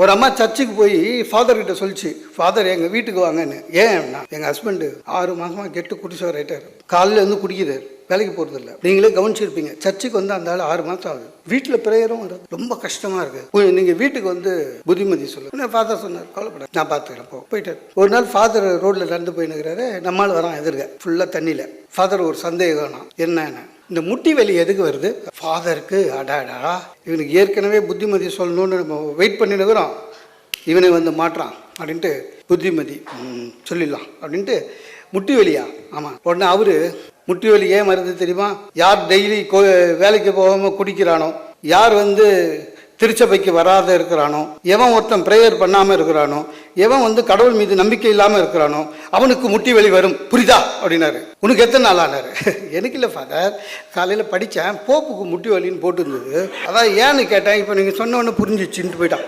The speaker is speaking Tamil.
ஒரு அம்மா சர்ச்சுக்கு போய் ஃபாதர் கிட்ட சொல்லிச்சு ஃபாதர் எங்கள் வீட்டுக்கு வாங்கன்னு. ஏன்? எங்கள் ஹஸ்பண்டு ஆறு மாதமாக கெட்டு குடிச்சவர் ஆகிட்டார் காலையில் வந்து குடிக்கிறார். வேலைக்கு போகிறது இல்லை. நீங்களே கவனிச்சிருப்பீங்க. சர்ச்சுக்கு வந்து அந்த ஆள் ஆறு மாதம் ஆகுது. வீட்டில் பிரேயரும் வருது ரொம்ப கஷ்டமாக இருக்குது நீங்கள் வீட்டுக்கு வந்து புத்திமதி சொல்லு ஃபாதர் சொன்னார் கவலைப்பட நான் பார்த்துக்கிறேன் போ. போயிட்டார். ஒரு நாள் ஃபாதர் ரோட்டில் நடந்து போயினுக்கிறாரு நம்மால் வரான் எதிர்க்க. ஃபுல்லாக தண்ணியில். ஃபாதர் ஒரு சந்தேகம் என்னன்னு? இந்த முட்டி வலி எதுக்கு வருது? ஃபாதருக்கு அடாடா இவனுக்கு ஏற்கனவே புத்திமதி சொல்லணும்னு நம்ம வெயிட் பண்ணினுக்கிறோம் இவனை வந்து மாட்டுறான் அப்படின்ட்டு புத்திமதி ம், சொல்லிடலாம் அப்படின்ட்டு முட்டி வலியா? ஆமாம் உடனே அவர் முட்டி வலி ஏன் வருது தெரியுமா? யார் டெய்லி கோ வேலைக்கு போகாமல் குடிக்கிறானோ? யார் வந்து திருச்சபைக்கு வராத இருக்கிறானோ? எவன் ஒருத்தன் ப்ரேயர் பண்ணாமல் இருக்கிறானோ? எவன் வந்து கடவுள் மீது நம்பிக்கை இல்லாமல் இருக்கிறானோ? அவனுக்கு முட்டி வலி வரும். புரிதா? அப்படின்னாரு. உனக்கு எத்தனை நாள் ஆனாரு? எனக்கு இல்லை ஃபாதர் காலையில் படித்தேன் போப்புக்கு முட்டி வலின்னு போட்டுருந்தது. அதான் ஏன்னு கேட்டேன். இப்போ நீங்கள் சொன்ன உடனே புரிஞ்சிச்சுன்ட்டு போயிட்டான்.